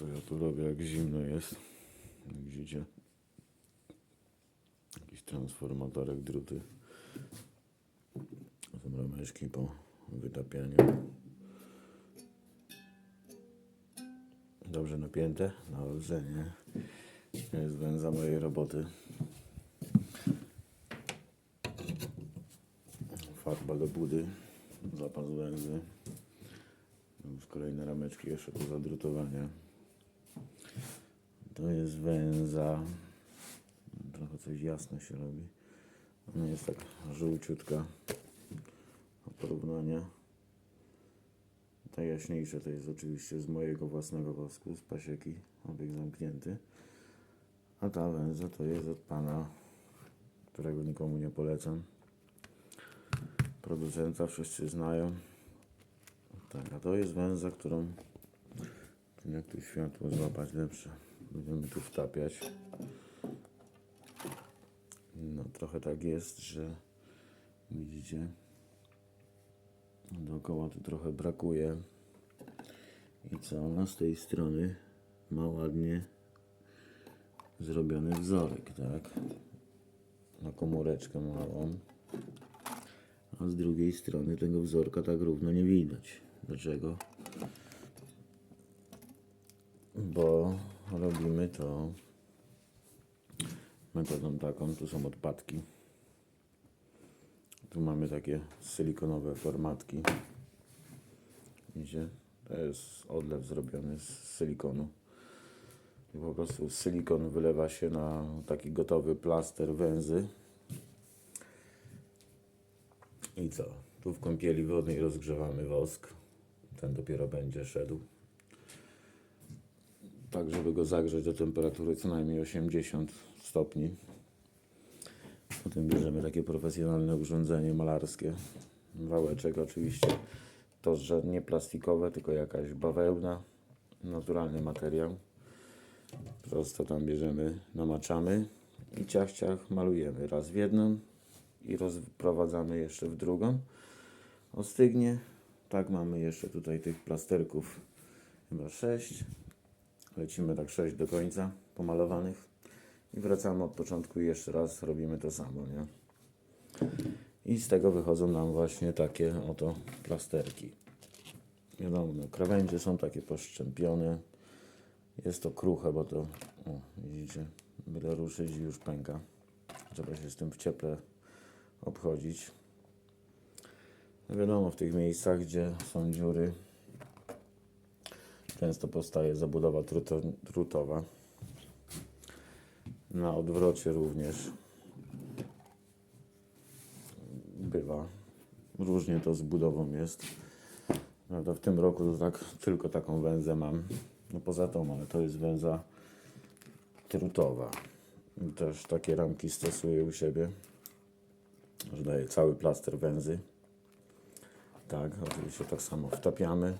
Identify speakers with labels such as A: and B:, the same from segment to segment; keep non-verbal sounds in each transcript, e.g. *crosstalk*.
A: co ja tu robię, jak zimno jest. Jak widzicie. Jakiś transformatorek, druty. Są rameczki po wytapianiu. Dobrze napięte? Dobrze, nie? Jest węza mojej roboty. Farba do budy. Zapas węzy. Kolejne rameczki jeszcze do zadrutowania. To jest węza. Trochę coś jasno się robi. Ona jest tak żółciutka. A porównanie. Ta jaśniejsza to jest oczywiście z mojego własnego wosku, z pasieki, obieg zamknięty. A ta węza to jest od pana, którego nikomu nie polecam. Producenta wszyscy znają. Tak, a to jest węza, którą jak tu światło złapać lepsze. Będziemy tu wtapiać. No trochę tak jest, że widzicie dookoła tu trochę brakuje. I co? Ona z tej strony ma ładnie zrobiony wzorek, tak? Na komóreczkę małą. A z drugiej strony tego wzorka tak równo nie widać. Dlaczego? Bo robimy to metodą taką, tu są odpadki. Tu mamy takie silikonowe formatki. Widzicie? To jest odlew zrobiony z silikonu. I po prostu silikon wylewa się na taki gotowy plaster węzy. I co? Tu w kąpieli wodnej rozgrzewamy wosk. Ten dopiero będzie szedł. Tak, żeby go zagrzeć do temperatury co najmniej 80 stopni. Potem bierzemy takie profesjonalne urządzenie malarskie. Wałeczek oczywiście. To, że nie plastikowe, tylko jakaś bawełna. Naturalny materiał. Prosto tam bierzemy, namaczamy i ciach, ciach malujemy. Raz w jedną i rozprowadzamy jeszcze w drugą. Ostygnie. Tak mamy jeszcze tutaj tych plasterków chyba 6. Lecimy tak 6 do końca pomalowanych. I wracamy od początku i jeszcze raz robimy to samo, nie? I z tego wychodzą nam właśnie takie oto plasterki. Wiadomo, no, krawędzie są takie poszczępione. Jest to kruche, bo to, o, widzicie, byle ruszyć i już pęka. Trzeba się z tym w cieple obchodzić. No wiadomo, w tych miejscach, gdzie są dziury, często powstaje zabudowa truto, trutowa. Na odwrocie również bywa. Różnie to z budową jest. Prawda, w tym roku to tak, tylko taką węzę mam. No poza tą, ale to jest węza trutowa. Też takie ramki stosuję u siebie, że daję cały plaster węzy. Tak, oczywiście tak samo wtapiamy.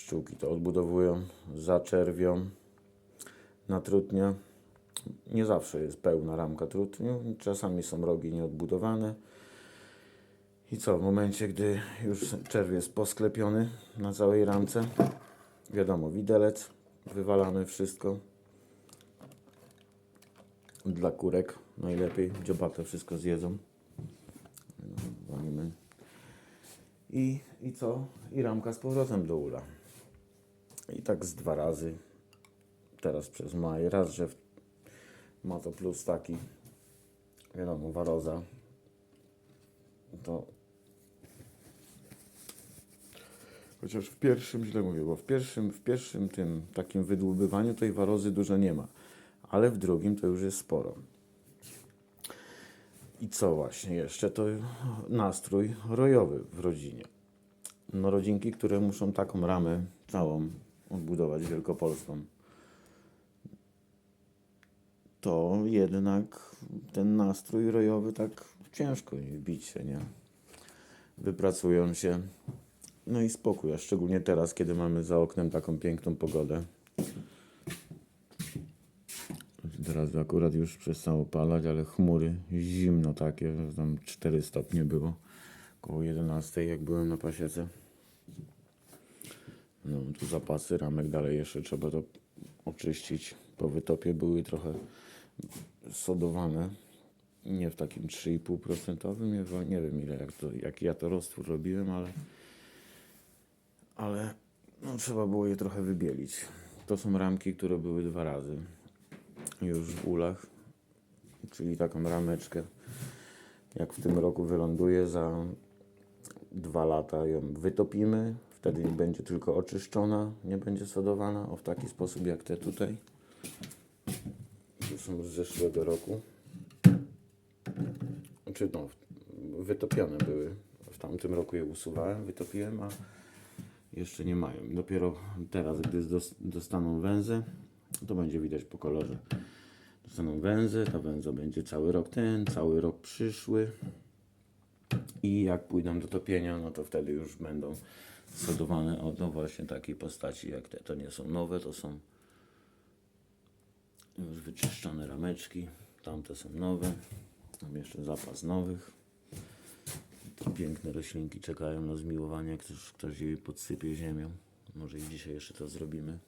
A: Pszczółki to odbudowują, zaczerwią na trutnia. Nie zawsze jest pełna ramka trutniu, czasami są rogi nieodbudowane. I co, w momencie, gdy już czerw jest posklepiony na całej ramce, wiadomo, widelec, wywalamy wszystko. Dla kurek najlepiej, dziobate wszystko zjedzą. I, I co? I ramka z powrotem do ula. I tak z dwa razy. Teraz przez maj. Raz, że ma to plus taki, wiadomo, waroza. To Chociaż w pierwszym, źle mówię, bo w pierwszym, w pierwszym tym takim wydłubywaniu tej warozy dużo nie ma, ale w drugim to już jest sporo. I co właśnie jeszcze? To nastrój rojowy w rodzinie. No rodzinki, które muszą taką ramę całą odbudować wielkopolską, to jednak ten nastrój rojowy tak ciężko wbić się, nie? Wypracują się. No i spokój, a szczególnie teraz, kiedy mamy za oknem taką piękną pogodę. Teraz akurat już przestało palać, ale chmury, zimno takie, tam 4 stopnie było. Koło 11 jak byłem na pasiece. No tu zapasy ramek dalej jeszcze trzeba to oczyścić. Po wytopie były trochę sodowane. Nie w takim 3,5%. Nie, wiem ile, jak, to, jak ja to roztwór robiłem, ale, ale no, trzeba było je trochę wybielić. To są ramki, które były dwa razy już w ulach, czyli taką rameczkę. Jak w tym roku wyląduje, za dwa lata ją wytopimy. Wtedy będzie tylko oczyszczona, nie będzie sodowana. O w taki sposób jak te tutaj. To są z zeszłego roku. Znaczy no, wytopione były. W tamtym roku je usuwałem, wytopiłem, a jeszcze nie mają. Dopiero teraz, gdy dos- dostaną węzę, to będzie widać po kolorze. Dostaną węzę, ta węza będzie cały rok ten, cały rok przyszły. I jak pójdą do topienia, no to wtedy już będą sodowane o no właśnie takiej postaci jak te. To nie są nowe, to są już wyczyszczone rameczki. Tamte są nowe. Mam jeszcze zapas nowych. Te piękne roślinki czekają na zmiłowanie. Ktoś, ktoś je podsypie ziemią. Może i dzisiaj jeszcze to zrobimy.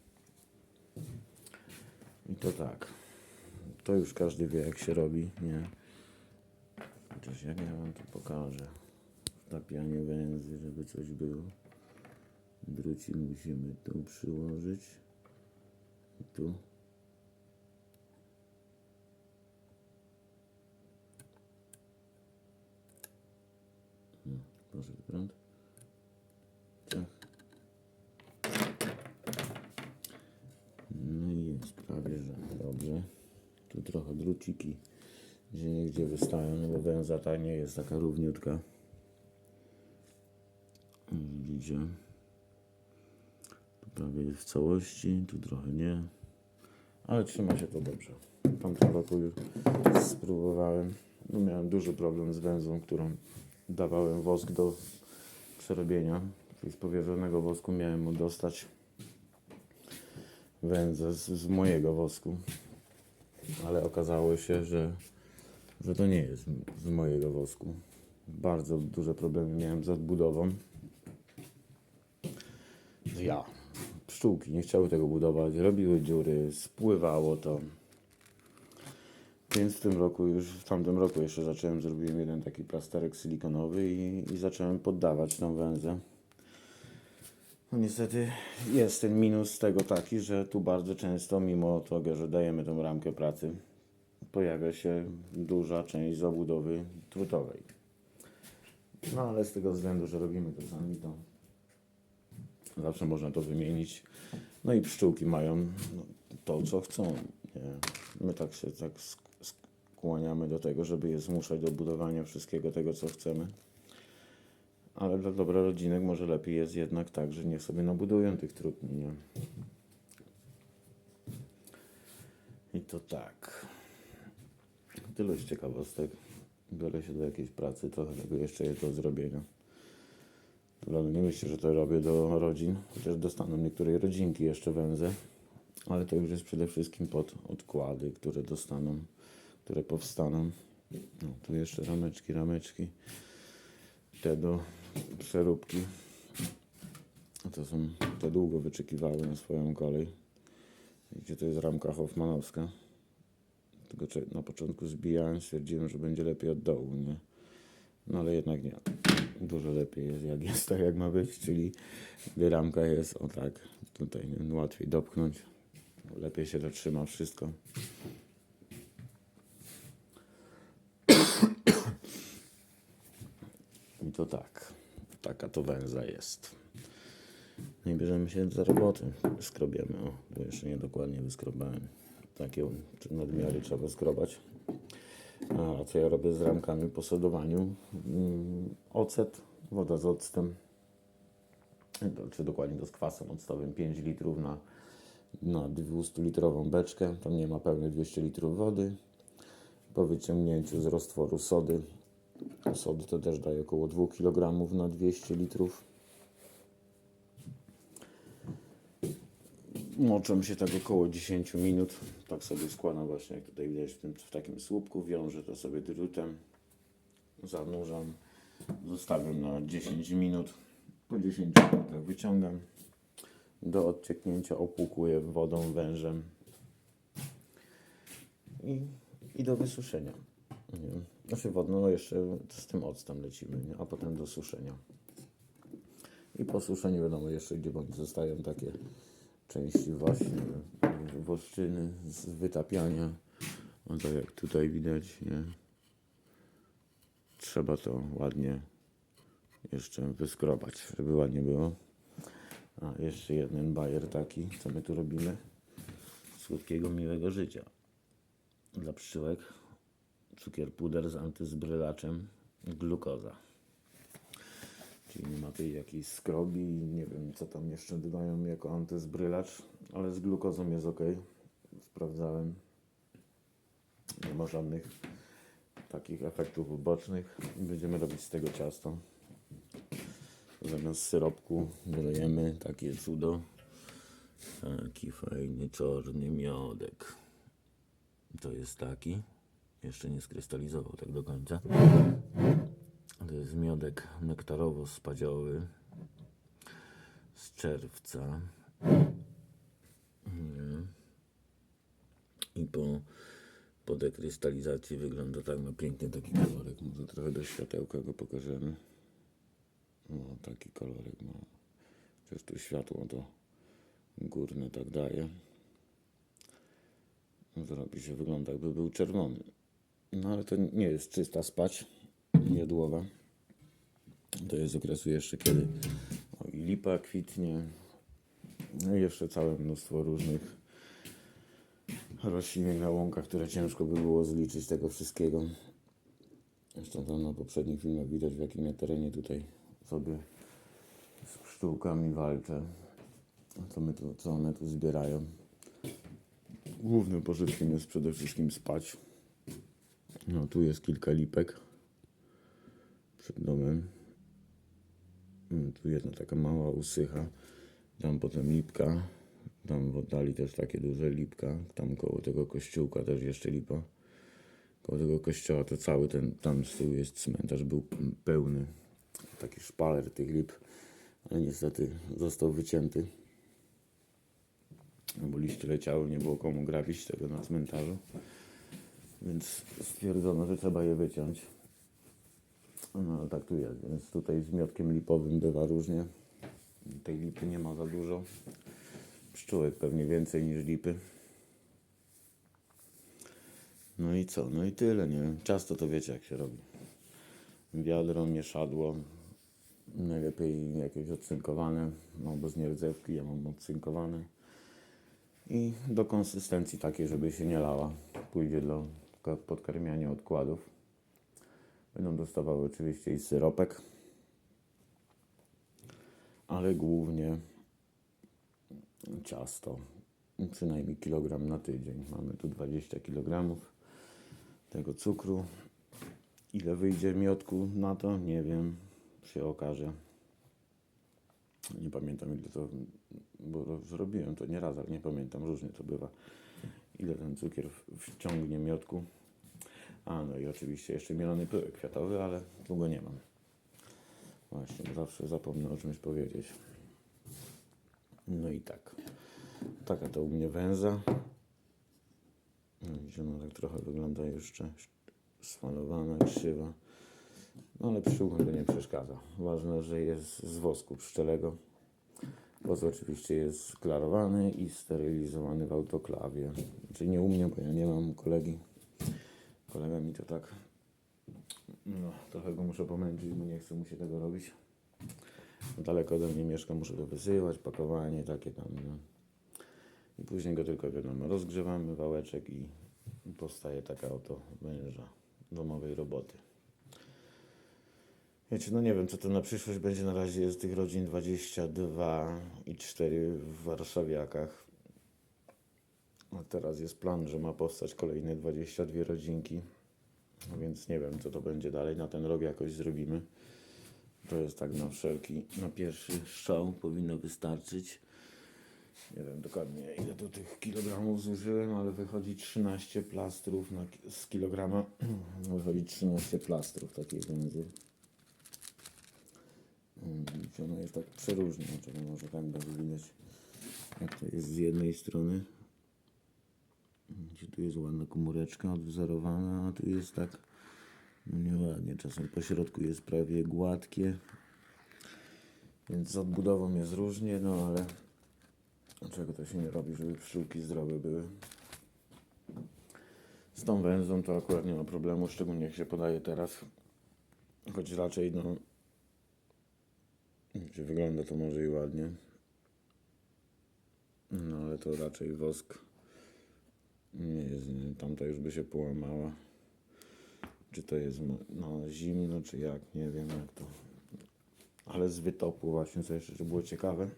A: I to tak. To już każdy wie jak się robi, nie? Chociaż jak ja wam to pokażę. Wtapianie węzy, żeby coś było. Druci musimy tu przyłożyć. Tu. No, poszedł prąd. Tak. No i jest prawie, że dobrze. Tu trochę druciki gdzie niegdzie wystają, no bo węza ta nie jest taka równiutka. Widzicie? Prawie w całości, tu trochę nie. Ale trzyma się to dobrze. W tamtym roku już spróbowałem. No miałem duży problem z węzą, którą dawałem wosk do przerobienia. Z powierzonego wosku miałem mu dostać węzę z, z mojego wosku. Ale okazało się, że że to nie jest z mojego wosku. Bardzo duże problemy miałem z odbudową. Ja. Pszczółki nie chciały tego budować, robiły dziury, spływało to. Więc w tym roku, już w tamtym roku jeszcze zacząłem, zrobiłem jeden taki plasterek silikonowy i, i zacząłem poddawać tą węzę. No niestety jest ten minus tego taki, że tu bardzo często, mimo tego, że dajemy tą ramkę pracy, pojawia się duża część zabudowy trutowej. No ale z tego względu, że robimy to sami, to zawsze można to wymienić. No i pszczółki mają no, to, co chcą. My tak się tak sk- skłaniamy do tego, żeby je zmuszać do budowania wszystkiego tego, co chcemy. Ale dla dobra rodzinek może lepiej jest jednak tak, że niech sobie nabudują tych trutni, nie? I to tak. Tyle z ciekawostek. Biorę się do jakiejś pracy, trochę tego jeszcze jest do zrobienia. Ale nie myślę, że to robię do rodzin, chociaż dostaną niektóre rodzinki jeszcze węzę, ale to już jest przede wszystkim pod odkłady, które dostaną, które powstaną. No, tu jeszcze rameczki, rameczki. Te do przeróbki. To są, te długo wyczekiwały na swoją kolej. Gdzie to jest ramka hoffmanowska. Tylko na początku zbijałem, stwierdziłem, że będzie lepiej od dołu, nie? No ale jednak nie. Dużo lepiej jest jak jest tak jak ma być, czyli gdy ramka jest o tak, tutaj nie łatwiej dopchnąć. Lepiej się to trzyma wszystko. I to tak. Taka to węza jest. I bierzemy się za roboty. Skrobiemy. O, tu jeszcze niedokładnie wyskrobałem. Takie nadmiary trzeba skrobać. A co ja robię z ramkami po sodowaniu? Mm, ocet, woda z octem. Czy dokładnie to z kwasem octowym 5 litrów na, na 200 litrową beczkę. Tam nie ma pełnych 200 litrów wody. Po wyciągnięciu z roztworu sody. Sody to też daje około 2 kg na 200 litrów. Moczą się tak około 10 minut. Tak sobie składam właśnie, jak tutaj widać w, tym, w takim słupku. Wiążę to sobie drutem. Zanurzam. Zostawiam na 10 minut. Po 10 minutach wyciągam. Do odcieknięcia opłukuję wodą, wężem. i, i do wysuszenia. Nie? Znaczy wodno no jeszcze z tym octem lecimy, nie? a potem do suszenia. I po suszeniu wiadomo jeszcze, gdzie bądź zostają takie części właśnie woszczyny z wytapiania. No tak jak tutaj widać, nie? Trzeba to ładnie jeszcze wyskrobać, żeby ładnie było. A jeszcze jeden bajer taki, co my tu robimy. Słodkiego, miłego życia. Dla pszczółek cukier puder z antyzbrylaczem, glukoza. Czyli nie ma tej jakiejś skrobi, nie wiem co tam jeszcze dodają jako antyzbrylacz, ale z glukozą jest ok. Sprawdzałem. Nie ma żadnych takich efektów ubocznych. Będziemy robić z tego ciasto. Zamiast syropku dodajemy takie cudo. Taki fajny czarny miodek. To jest taki. Jeszcze nie skrystalizował tak do końca. To jest miodek nektarowo-spadziowy z czerwca. I po, po dekrystalizacji wygląda tak, ma piękny taki kolorek. Może trochę do światełka go pokażemy. No, taki kolorek ma. Chociaż tu światło to górne tak daje. Zrobi się, wygląda jakby był czerwony. No ale to nie jest czysta spać jodłowa. To jest z okresu jeszcze kiedy o, i lipa kwitnie. No i jeszcze całe mnóstwo różnych roślinek na łąkach, które ciężko by było zliczyć tego wszystkiego. Zresztą tam na poprzednich filmach widać w jakim ja terenie tutaj sobie z pszczółkami walczę. Co, my tu, co one tu zbierają. Głównym pożytkiem jest przede wszystkim spać. No tu jest kilka lipek przed domem. Mm, Tu jedna taka mała usycha. Tam potem lipka. Tam w oddali też takie duże lipka. Tam koło tego kościółka też jeszcze lipa. Koło tego kościoła to cały ten, tam z tyłu jest cmentarz, był pełny. Taki szpaler tych lip. Ale niestety został wycięty. No Bo liście leciały, nie było komu grabić tego na cmentarzu. Więc stwierdzono, że trzeba je wyciąć. No ale tak tu jest, więc tutaj z miotkiem lipowym bywa różnie. Tej lipy nie ma za dużo. Pszczółek pewnie więcej niż lipy. No i co? No i tyle, nie? Ciasto to wiecie jak się robi. Wiadro, mieszadło. Najlepiej jakieś odcynkowane, no bo z nierdzewki ja mam odcynkowane. I do konsystencji takiej, żeby się nie lała. Pójdzie do ka- podkarmiania odkładów. Będą dostawały oczywiście i syropek, ale głównie ciasto. Przynajmniej kilogram na tydzień. Mamy tu 20 kg tego cukru. Ile wyjdzie miodku na to? Nie wiem. Się okaże. Nie pamiętam ile to, bo ro- zrobiłem to nieraz, ale nie pamiętam, różnie to bywa. Ile ten cukier wciągnie miodku. A, no i oczywiście jeszcze mielony pyłek kwiatowy, ale tu go nie mam. Właśnie, zawsze zapomnę o czymś powiedzieć. No i tak. Taka to u mnie węza. No, Widzicie, ona tak trochę wygląda jeszcze sfalowana, krzywa. No ale pszczółkom to nie przeszkadza. Ważne, że jest z wosku pszczelego. Wosk oczywiście jest klarowany i sterylizowany w autoklawie. Czyli nie u mnie, bo ja nie mam kolegi. Kolega mi to tak... No, trochę go muszę pomęczyć, bo nie chce mu się tego robić. Daleko ode mnie mieszka, muszę to wysyłać, pakowanie takie tam, no. I później go tylko wiadomo, rozgrzewamy wałeczek i powstaje taka oto węża domowej roboty. Wiecie, no nie wiem, co to na przyszłość będzie. Na razie jest tych rodzin 22 i 4 w Warszawiakach. A teraz jest plan, że ma powstać kolejne 22 rodzinki. No Więc nie wiem, co to będzie dalej. Na ten rok jakoś zrobimy. To jest tak na wszelki, na pierwszy strzał powinno wystarczyć. Nie wiem dokładnie ile tu tych kilogramów zużyłem, ale wychodzi 13 plastrów na, z kilograma. *clears throat* Wychodzi 13 plastrów takiej węzy. Ona jest tak przeróżna, czyli może tak będzie widać, jak to jest z jednej strony. Tu jest ładna komóreczka odwzorowana, a tu jest tak no nieładnie. Czasem po środku jest prawie gładkie. Więc z odbudową jest różnie, no ale dlaczego to się nie robi, żeby pszczółki zdrowe były? Z tą węzą to akurat nie ma problemu, szczególnie jak się podaje teraz. Choć raczej, no, wygląda to może i ładnie. No ale to raczej wosk nie tamta już by się połamała. Czy to jest no, zimno, czy jak, nie wiem jak to. Ale z wytopu właśnie, co jeszcze było ciekawe.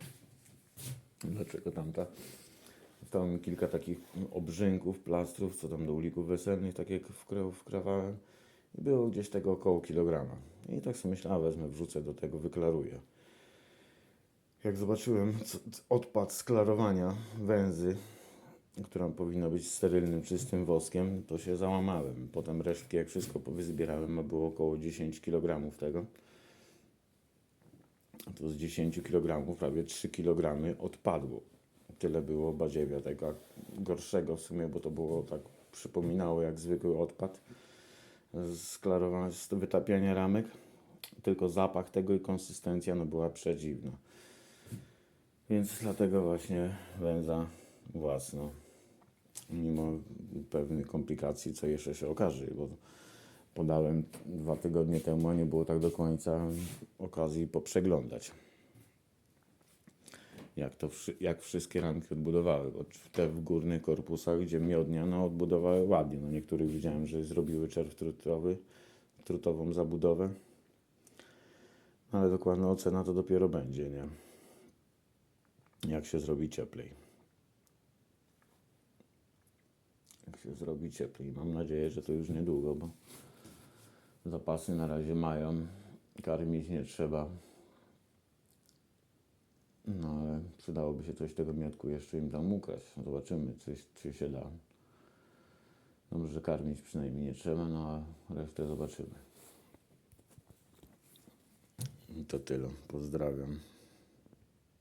A: Dlaczego tamta? Zostało mi kilka takich obrzynków, plastrów, co tam do ulików weselnych, tak jak wkra- wkrawałem. I było gdzieś tego około kilograma. I tak sobie myślałem, wezmę, wrzucę do tego, wyklaruję. Jak zobaczyłem co, odpad sklarowania węzy, która powinna być sterylnym, czystym woskiem, to się załamałem. Potem resztki, jak wszystko wyzbierałem, a było około 10 kg tego. To z 10 kg prawie 3 kg odpadło. Tyle było badziewia tego gorszego w sumie, bo to było tak, przypominało jak zwykły odpad sklarowane z wytapiania ramek. Tylko zapach tego i konsystencja no była przedziwna. Więc dlatego właśnie węza własna. Mimo pewnych komplikacji, co jeszcze się okaże, bo podałem dwa tygodnie temu, a nie było tak do końca okazji poprzeglądać. Jak to, jak wszystkie ramki odbudowały, bo te w górnych korpusach, gdzie miodnia, no odbudowały ładnie. No niektórych widziałem, że zrobiły czerw trutowy, trutową zabudowę. Ale dokładna ocena to dopiero będzie, nie? Jak się zrobi cieplej. Jak się zrobi cieplej. Mam nadzieję, że to już niedługo, bo zapasy na razie mają. Karmić nie trzeba. No ale przydałoby się coś tego miodku jeszcze im tam ukraść. No Zobaczymy, coś, czy się da. Dobrze, że karmić przynajmniej nie trzeba, no a resztę zobaczymy. I to tyle. Pozdrawiam.